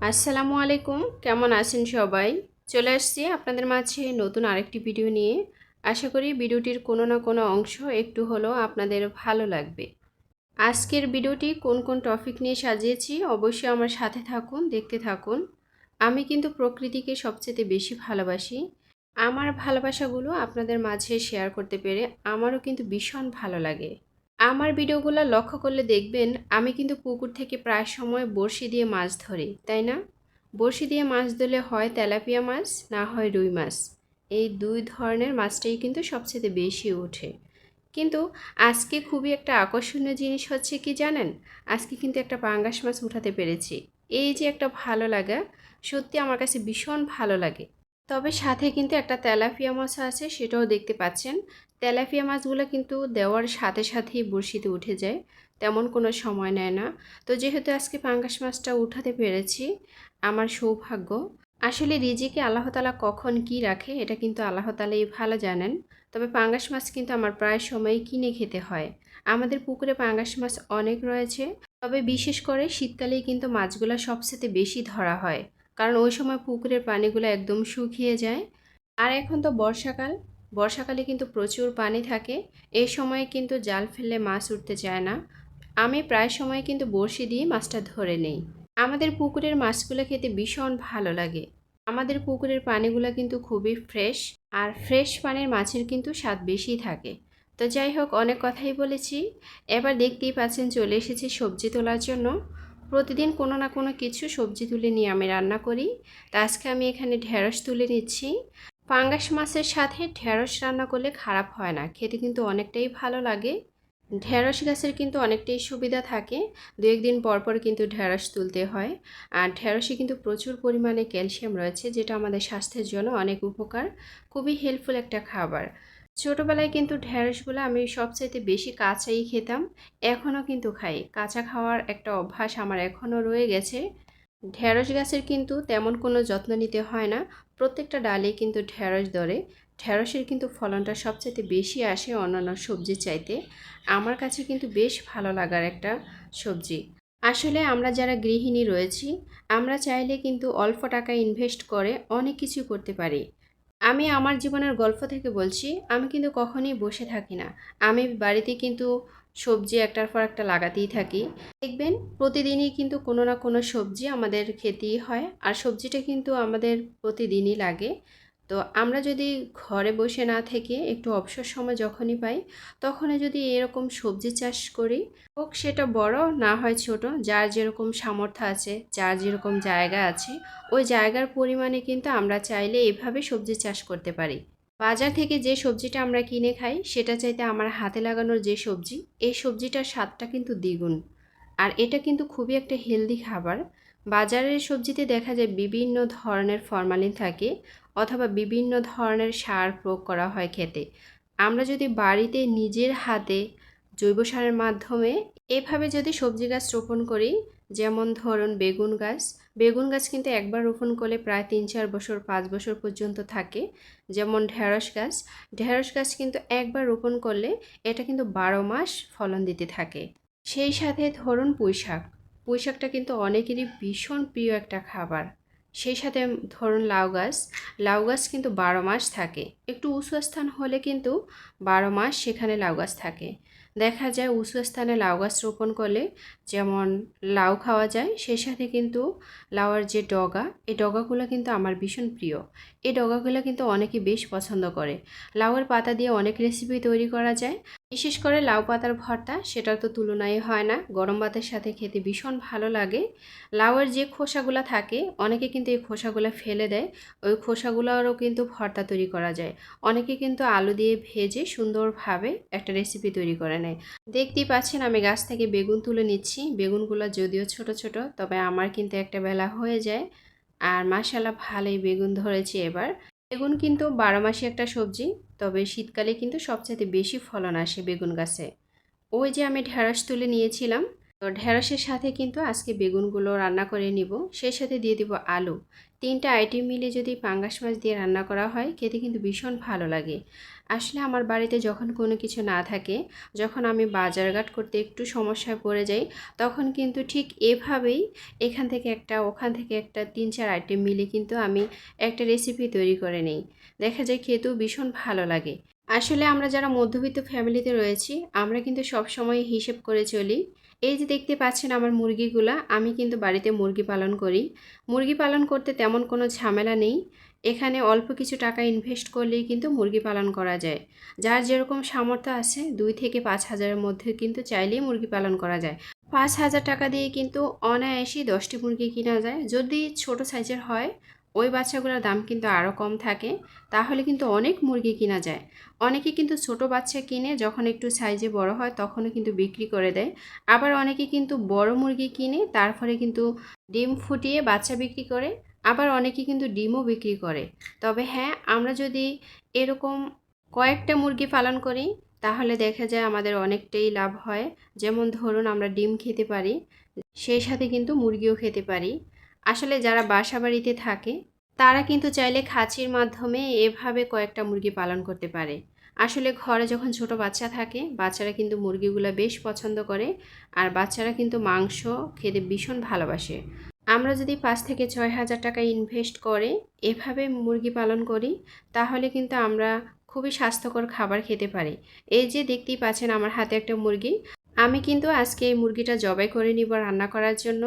আসসালামু আলাইকুম। কেমন আছেন সবাই? চলে আসছি আপনাদের মাঝে নতুন আরেকটি ভিডিও নিয়ে। আশা করি ভিডিওটির কোনো না কোনো অংশ একটু হলেও আপনাদের ভালো লাগবে। আজকের ভিডিওটি কোন কোন টপিক নিয়ে সাজিয়েছি অবশ্যই আমার সাথে থাকুন, দেখতে থাকুন। আমি কিন্তু প্রকৃতিকে সবচেয়ে বেশি ভালোবাসি। আমার ভালোবাসাগুলো আপনাদের মাঝে শেয়ার করতে পেরে আমারও কিন্তু ভীষণ ভালো লাগে। আমার ভিডিওগুলো লক্ষ্য করলে দেখবেন আমি কিন্তু পুকুর থেকে প্রায় সময় বড়শি দিয়ে মাছ ধরি, তাই না? বড়শি দিয়ে মাছ ধরলে হয় তেলাপিয়া মাছ, না হয় রুই মাছ। এই দুই ধরনের মাছটাই কিন্তু সবচেয়ে বেশি ওঠে। কিন্তু আজকে খুবই একটা আকর্ষণীয় জিনিস হচ্ছে কি জানেন? আজকে কিন্তু একটা পাঙ্গাস মাছ উঠাতে পেরেছি। এই যে একটা ভালো লাগা, সত্যি আমার কাছে ভীষণ ভালো লাগে। তবে সাথে কিন্তু একটা তেলাপিয়া মাছ আছে, সেটাও দেখতে পাচ্ছেন। তেলাপিয়া মাছগুলো কিন্তু দেওয়ার সাথে সাথেই বড়শিতে উঠে যায়, তেমন কোনো সময় নেয় না। তো যেহেতু আজকে পাঙ্গাস মাছটা উঠাতে পেরেছি, আমার সৌভাগ্য। আসলে রিজিকে আল্লাহ তালা কখন কি রাখে, এটা কিন্তু আল্লাহ তালাই ভালো জানেন। তবে পাঙ্গাস মাছ কিন্তু আমার প্রায় সময়ই কিনে খেতে হয়। আমাদের পুকুরে পাঙ্গাস মাছ অনেক রয়েছে, তবে বিশেষ করে শীতকালেই কিন্তু মাছগুলো সবচেয়ে বেশি ধরা হয়। কারণ ওই সময় পুকুরের পানিগুলো একদম শুকিয়ে যায়। আর এখন তো বর্ষাকাল। বর্ষাকালে কিন্তু প্রচুর পানি থাকে। এই সময়ে কিন্তু জাল ফেললে মাছ উঠতে চায় না। আমি প্রায় সময় কিন্তু বড়শি দিয়ে মাছটা ধরে নেই। আমাদের পুকুরের মাছগুলো খেতে ভীষণ ভালো লাগে। আমাদের পুকুরের পানিগুলো কিন্তু খুবই ফ্রেশ আর ফ্রেশ পানির মাছের কিন্তু স্বাদ বেশি থাকে। তো যাই হোক, অনেক কথাই বলেছি। এবার দেখতেই পাচ্ছেন চলে এসেছি সবজি তোলার জন্য। প্রতিদিন কোনো না কোনো কিছু সবজি তুলে নিয়ে আমি রান্না করি। তা আজকে আমি এখানে ঢেঁড়স তুলে নিচ্ছি। পাঙ্গাস মাছের সাথে ঢেঁড়স রান্না করলে খারাপ হয় না, খেতে কিন্তু অনেকটাই ভালো লাগে। ঢেঁড়স গাছের কিন্তু অনেকটাই সুবিধা থাকে, দু একদিন পর পর কিন্তু ঢেঁড়স তুলতে হয়। আর ঢেঁড়সে কিন্তু প্রচুর পরিমাণে ক্যালসিয়াম রয়েছে, যেটা আমাদের স্বাস্থ্যের জন্য অনেক উপকার, খুবই হেল্পফুল একটা খাবার। ছোটোবেলায় কিন্তু ঢেঁড়সগুলো আমি সবচাইতে বেশি কাঁচাই খেতাম, এখনও কিন্তু খাই। কাঁচা খাওয়ার একটা অভ্যাস আমার এখনও রয়ে গেছে। ঢেঁড়স গাছের কিন্তু তেমন কোনো যত্ন নিতে হয় না, প্রত্যেকটা ডালে কিন্তু ঢেঁড়স ধরে। ঢেঁড়সের কিন্তু ফলনটা সবচাইতে বেশি আসে অন্যান্য সবজির চাইতে। আমার কাছে কিন্তু বেশ ভালো লাগার একটা সবজি। আসলে আমরা যারা গৃহিণী রয়েছি, আমরা চাইলে কিন্তু অল্প টাকা ইনভেস্ট করে অনেক কিছু করতে পারি। আমি আমার জীবনের গল্প থেকে বলছি, আমি কিন্তু কখনই বসে থাকি না। আমি বাড়িতে কিন্তু সবজি একটার পর একটা লাগাতেই থাকি। দেখবেন, প্রতিদিনই কিন্তু কোনো না কোনো সবজি আমাদের খেতেই হয়, আর সবজিটা কিন্তু আমাদের প্রতিদিনই লাগে। তো আমরা যদি ঘরে বসে না থেকে একটু অবসর সময় যখনই পাই, তখনই যদি এরকম সবজি চাষ করি, হোক সেটা বড় না হয় ছোট, যার যেরকম সামর্থ্য আছে, যার যেরকম জায়গা আছে, ওই জায়গার পরিমাণে কিন্তু আমরা চাইলে এভাবে সবজি চাষ করতে পারি। বাজার থেকে যে সবজিটা আমরা কিনে খাই, সেটা চাইতে আমার হাতে লাগানোর যে সবজি, এই সবজিটার স্বাদটা কিন্তু দ্বিগুণ। আর এটা কিন্তু খুবই একটা হেলদি খাবার। বাজারের সবজিতে দেখা যায় বিভিন্ন ধরনের ফরমালিন থাকে। অথবা বিভিন্ন ধরনের সার প্রয়োগ করা হয় খেতে। আমরা যদি বাড়িতে নিজের হাতে জৈব সারের মাধ্যমে এভাবে যদি সবজি গাছ রোপণ করি, যেমন ধরুন বেগুন গাছ বেগুন গাছ কিন্তু একবার রোপণ করলে প্রায় তিন চার বছর, পাঁচ বছর পর্যন্ত থাকে। যেমন ঢেঁড়স গাছ ঢেঁড়স গাছ কিন্তু একবার রোপণ করলে এটা কিন্তু বারো মাস ফলন দিতে থাকে। সেই সাথে ধরুন পুঁই শাক পুঁই শাকটা কিন্তু অনেকেরই ভীষণ প্রিয় একটা খাবার। সেই সাথে ধরুন লাউ গাছ লাউ গাছ কিন্তু বারো মাস থাকে। একটু উঁচু স্থান হলে কিন্তু বারো মাস সেখানে লাউ গাছ থাকে। দেখা যায় উঁচু স্থানে লাউ গাছ রোপণ করলে যেমন লাউ খাওয়া যায়, সেই সাথে কিন্তু লাউয়ের যে ডগা, এই ডগাগুলো কিন্তু আমার ভীষণ প্রিয়। এই ডগাগুলো কিন্তু অনেকে বেশ পছন্দ করে। লাউয়ের পাতা দিয়ে অনেক রেসিপি তৈরি করা যায়। বিশেষ করে লাউ পাতার ভর্তা সেটার তো তুলনাই হয় না। গরম ভাতের সাথে খেতে ভীষণ ভালো লাগে। লাউয়ের যে খোসাগুলো থাকে, অনেকে কিন্তু এই খোসাগুলো ফেলে দেয়। ওই খোসাগুলোরও কিন্তু ভর্তা তৈরি করা যায়। অনেকে কিন্তু আলু দিয়ে ভেজে সুন্দরভাবে একটা রেসিপি তৈরি করে নেয়। দেখতেই পাচ্ছেন, আমি গাছ থেকে বেগুন তুলে নিচ্ছি। বেগুনগুলো যদিও ছোট ছোট, তবে আমার কিন্তু একটা বেলা হয়ে যায়। আর মাসালা ভালোই বেগুন ধরেছে এবার। বেগুন কিন্তু বারো মাসে একটা সবজি, তবে শীতকালে কিন্তু সবচাইতে বেশি ফলন আসে বেগুন গাছে। ওই যে আমি ঢেঁড়স তুলে নিয়েছিলাম তো ঢেঁড়সের সাথে কিন্তু আজকে বেগুনগুলো রান্না করে নিব। সেই সাথে দিয়ে দিব আলু। তিনটা আইটেম মিলে যদি পাঙ্গাস মাছ দিয়ে রান্না করা হয়, খেতে কিন্তু ভীষণ ভালো লাগে। আসলে আমার বাড়িতে যখন কোনো কিছু না থাকে, যখন আমি বাজারঘাট করতে একটু সমস্যায় পড়ে যাই, তখন কিন্তু ঠিক এভাবেই এখান থেকে একটা, ওখান থেকে একটা তিন চার আইটেম মিলে কিন্তু আমি একটা রেসিপি তৈরি করে নিই। দেখা যায় খেতেও ভীষণ ভালো লাগে। আসলে আমরা যারা মধ্যবিত্ত ফ্যামিলিতে রয়েছি, আমরা কিন্তু সব সময় হিসেব করে চলি এই যে দেখতে পাচ্ছেন আমার মুরগিগুলা, আমি কিন্তু বাড়িতে মুরগি পালন করি। মুরগি পালন করতে তেমন কোনো ঝামেলা নেই। এখানে অল্প কিছু টাকা ইনভেস্ট করলেই কিন্তু মুরগি পালন করা যায়। যার যেরকম সামর্থ্য আছে, দুই থেকে পাঁচ হাজারের মধ্যে কিন্তু চাইলেই মুরগি পালন করা যায়। পাঁচ হাজার টাকা দিয়ে কিন্তু অনায়াসেই দশটি মুরগি কিনা যায়। যদি ছোট সাইজের হয় ওই বাচ্চাগুলোর দাম কিন্তু আরও কম থাকে, তাহলে কিন্তু অনেক মুরগি কিনা যায়। অনেকে কিন্তু ছোট বাচ্চা কিনে যখন একটু সাইজে বড় হয় তখনও কিন্তু বিক্রি করে দেয়। আবার অনেকে কিন্তু বড় মুরগি কিনে তারপরে কিন্তু ডিম ফুটিয়ে বাচ্চা বিক্রি করে, আবার অনেকে কিন্তু ডিমও বিক্রি করে। তবে হ্যাঁ আমরা যদি এরকম কয়েকটা মুরগি পালন করি, তাহলে দেখা যায় আমাদের অনেকটাই লাভ হয়। যেমন ধরুন আমরা ডিম খেতে পারি, সেই সাথে কিন্তু মুরগিও খেতে পারি। আসলে যারা বাসা বাড়িতে থাকে, তারা কিন্তু চাইলে খাঁচির মাধ্যমে এভাবে কয়েকটা মুরগি পালন করতে পারে। আসলে ঘরে যখন ছোট বাচ্চা থাকে, বাচ্চারা কিন্তু মুরগিগুলো বেশ পছন্দ করে আর বাচ্চারা কিন্তু মাংস খেতে ভীষণ ভালোবাসে। আমরা যদি পাঁচ থেকে ছয় হাজার টাকা ইনভেস্ট করে এভাবে মুরগি পালন করি, তাহলে কিন্তু আমরা খুবই স্বাস্থ্যকর খাবার খেতে পারি। এই যে দেখতেই পাচ্ছেন আমার হাতে একটা মুরগি। আমি কিন্তু আজকে এই মুরগিটা জবাই করে নিব রান্না করার জন্য।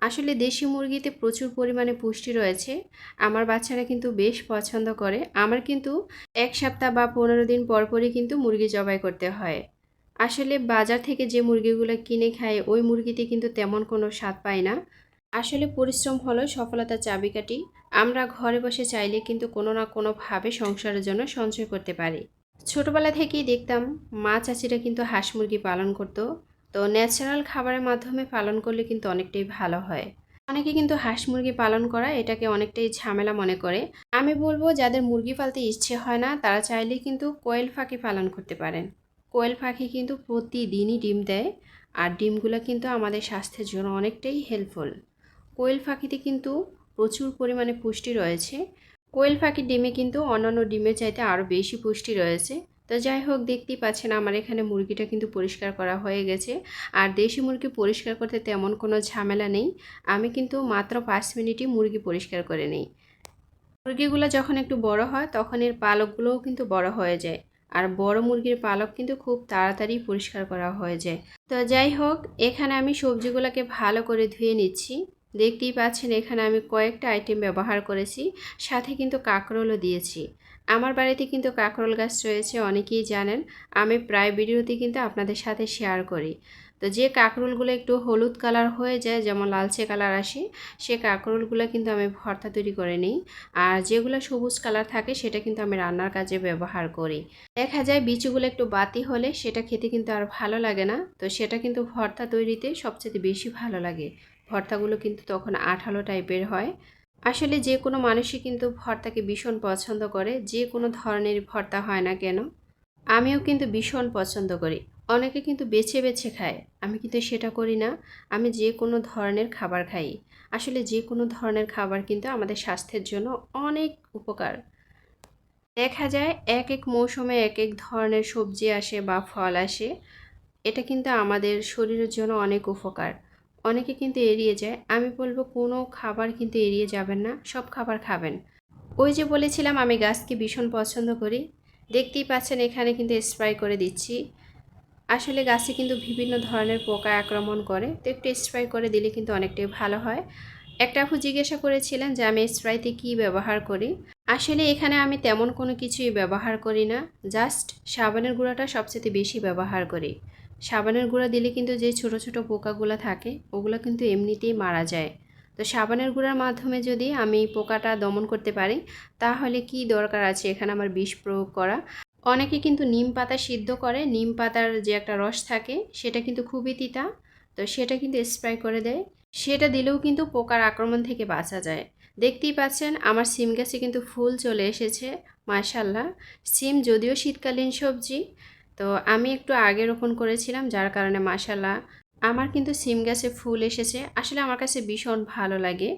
আসলে দেশি মুরগিতে প্রচুর পরিমাণে পুষ্টি রয়েছে। আমার বাচ্চারা কিন্তু বেশ পছন্দ করে। আমার কিন্তু এক সপ্তাহ বা পনেরো দিন পর পরই কিন্তু মুরগি জবাই করতে হয়। আসলে বাজার থেকে যে মুরগিগুলো কিনে খায়, ওই মুরগিতে কিন্তু তেমন কোনো স্বাদ পাই না। আসলে পরিশ্রম হলো সফলতার চাবিকাঠি। আমরা ঘরে বসে চাইলে কিন্তু কোনো না কোনোভাবে সংসারের জন্য সঞ্চয় করতে পারি। ছোটবেলা থেকেই দেখতাম, মা চাচিরা কিন্তু হাঁস মুরগি পালন করতো। তো ন্যাচারাল খাবারের মাধ্যমে পালন করলে কিন্তু অনেকটাই ভালো হয়। অনেকে কিন্তু হাঁস মুরগি পালন করা এটাকে অনেকটাই ঝামেলা মনে করে। আমি বলব, যাদের মুরগি পালতে ইচ্ছে হয় না, তারা চাইলে কিন্তু কোয়েল পাখি পালন করতে পারেন। কোয়েল পাখি কিন্তু প্রতিদিনই ডিম দেয় আর ডিমগুলো কিন্তু আমাদের স্বাস্থ্যের জন্য অনেকটাই হেল্পফুল কোয়েল পাখিতে কিন্তু প্রচুর পরিমাণে পুষ্টি রয়েছে। কোয়েল পাখির ডিমে কিন্তু অন্যান্য ডিমের চাইতে আরও বেশি পুষ্টি রয়েছে। তো যাই হোক, দেখতেই পাচ্ছেন আমার এখানে মুরগিটা কিন্তু পরিষ্কার করা হয়ে গেছে। আর দেশি মুরগি পরিষ্কার করতে তেমন কোনো ঝামেলা নেই। আমি কিন্তু মাত্র পাঁচ মিনিটই মুরগি পরিষ্কার করে নিই। মুরগিগুলো যখন একটু বড় হয়, তখন এর পালকগুলোও কিন্তু বড় হয়ে যায়। আর বড় মুরগির পালক কিন্তু খুব তাড়াতাড়ি পরিষ্কার করা হয়ে যায়। তো যাই হোক, এখানে আমি সবজিগুলোকে ভালো করে ধুয়ে নিচ্ছি। দেখতেই পাচ্ছেন এখানে আমি কয়েকটা আইটেম ব্যবহার করেছি, সাথে কিন্তু কাঁকরোলও দিয়েছি। আমার বাড়িতে কিন্তু কাঁকরোল গাছ রয়েছে, অনেকেই জানেন। আমি প্রায় ভিডিওতে কিন্তু আপনাদের সাথে শেয়ার করি। তো যে কাঁকরোলগুলো একটু হলুদ কালার হয়ে যায়, যেমন লালচে কালার আসে, সে কাঁকরোলগুলো কিন্তু আমি ভর্তা তৈরি করে নিই। আর যেগুলো সবুজ কালার থাকে, সেটা কিন্তু আমি রান্নার কাজে ব্যবহার করি। দেখা যায় বিচুগুলো একটু বাতি হলে, সেটা খেতে কিন্তু আর ভালো লাগে না। তো সেটা কিন্তু ভর্তা তৈরিতে সবচেয়ে বেশি ভালো লাগে। ভর্তাগুলো কিন্তু তখন আঠালো টাইপের হয়। আসলে যে কোনো মানুষই কিন্তু ভর্তাকে ভীষণ পছন্দ করে, যে কোনো ধরনের ভর্তা হয় না কেন। আমিও কিন্তু ভীষণ পছন্দ করি। অনেকে কিন্তু বেছে বেছে খায়। আমি কিন্তু সেটা করি না। আমি যে কোনো ধরনের খাবার খাই। আসলে যে কোনো ধরনের খাবার কিন্তু আমাদের স্বাস্থ্যের জন্য অনেক উপকার। দেখা যায় এক এক মৌসুমে এক এক ধরনের সবজি আসে বা ফল আসে। এটা কিন্তু আমাদের শরীরের জন্য অনেক উপকার। অনেকে কিন্তু এড়িয়ে যায়। আমি বলব কোনো খাবার কিন্তু এড়িয়ে যাবেন না, সব খাবার খাবেন। ওই যে বলেছিলাম, আমি গাছকে ভীষণ পছন্দ করি। দেখতেই পাচ্ছেন, এখানে কিন্তু স্প্রে করে দিচ্ছি। আসলে গাছে কিন্তু বিভিন্ন ধরনের পোকা আক্রমণ করে, তো একটু স্প্রে করে দিলে কিন্তু অনেকটাই ভালো হয়। একটা আপু জিজ্ঞাসা করেছিলেন যে, আমি স্প্রাইতে কী ব্যবহার করি? আসলে এখানে আমি তেমন কোনো কিছুই ব্যবহার করি না জাস্ট সাবানের গুঁড়াটা সবচেয়ে বেশি ব্যবহার করি। সাবানের গুঁড়া দিলে কিন্তু যে ছোট ছোট পোকাগুলো থাকে, ওগুলো কিন্তু এমনিতেই মারা যায়। তো সাবানের গুঁড়ার মাধ্যমে যদি আমি পোকাটা দমন করতে পারি, তাহলে কি দরকার আছে? এখানে আমার বিষ প্রয়োগ করা। অনেকে কিন্তু নিম পাতা সিদ্ধ করে, নিম পাতার যে একটা রস থাকে, সেটা কিন্তু খুবই তিতা, তো সেটা কিন্তু স্প্রে করে দেয়। সেটা দিলেও কিন্তু পোকার আক্রমণ থেকে বাঁচা যায়। দেখতেই পাচ্ছেন, আমার সিম গাছে কিন্তু ফুল চলে এসেছে মাশাল্লাহ সিম যদিও শীতকালীন সবজি তো আমি একটু আগে রোপণ করেছিলাম, যার কারণে মাসাল্লাহ আমার কিন্তু সিম গাছে ফুল এসেছে। আসলে আমার কাছে ভীষণ ভালো লাগে।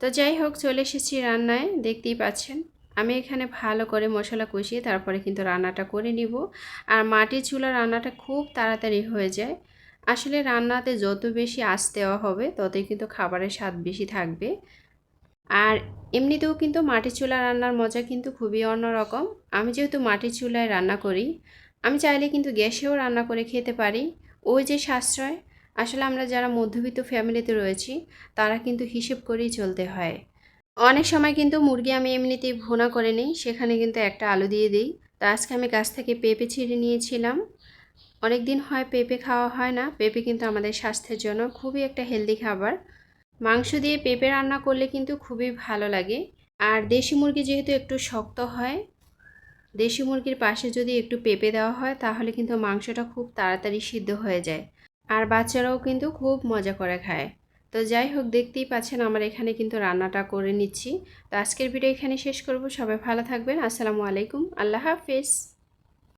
তো যাই হোক, চলে এসেছি রান্নায়, দেখতেই পাচ্ছেন। আমি এখানে ভালো করে মশলা কষিয়ে তারপরে কিন্তু রান্নাটা করে নিব। আর মাটির চুলা রান্নাটা খুব তাড়াতাড়ি হয়ে যায়। আসলে রান্নাতে যত বেশি আঁচ দেওয়া হবে, ততই কিন্তু খাবারের স্বাদ বেশি থাকবে। আর এমনিতেও কিন্তু মাটির চুলা রান্নার মজা কিন্তু খুবই অন্যরকম। আমি যেহেতু মাটির চুলায় রান্না করি আমি চাইলে কিন্তু গ্যাসেও রান্না করে খেতে পারি। ওই যে সাশ্রয়, আসলে আমরা যারা মধ্যবিত্ত ফ্যামিলিতে রয়েছি, তারা কিন্তু হিসেব করেই চলতে হয়। অনেক সময় কিন্তু মুরগি আমি এমনিতেই ভুনা করে নিই, সেখানে কিন্তু একটা আলু দিয়ে দিই। তো আজকে আমি গাছ থেকে পেঁপে ছিঁড়ে নিয়েছিলাম। অনেক দিন হয় পেঁপে খাওয়া হয় না, পেঁপে কিন্তু আমাদের স্বাস্থ্যের জন্য খুবই একটা হেলদি খাবার। মাংস দিয়ে পেঁপে রান্না করলে কিন্তু খুবই ভালো লাগে। আর দেশি মুরগি যেহেতু একটু শক্ত হয় দেশি মুরগির পাশে যদি একটু পেঁপে দেওয়া হয়, তাহলে কিন্তু মাংসটা খুব তাড়াতাড়ি সিদ্ধ হয়ে যায়। আর বাচ্চারাও কিন্তু খুব মজা করে খায়। তো যাই হোক, দেখতেই পাচ্ছেন আমার এখানে কিন্তু রান্নাটা করে নিচ্ছি। তো আজকের ভিডিও এখানে শেষ করব। সবাই ভালো থাকবেন। আসসালামু আলাইকুম। আল্লাহ হাফেজ।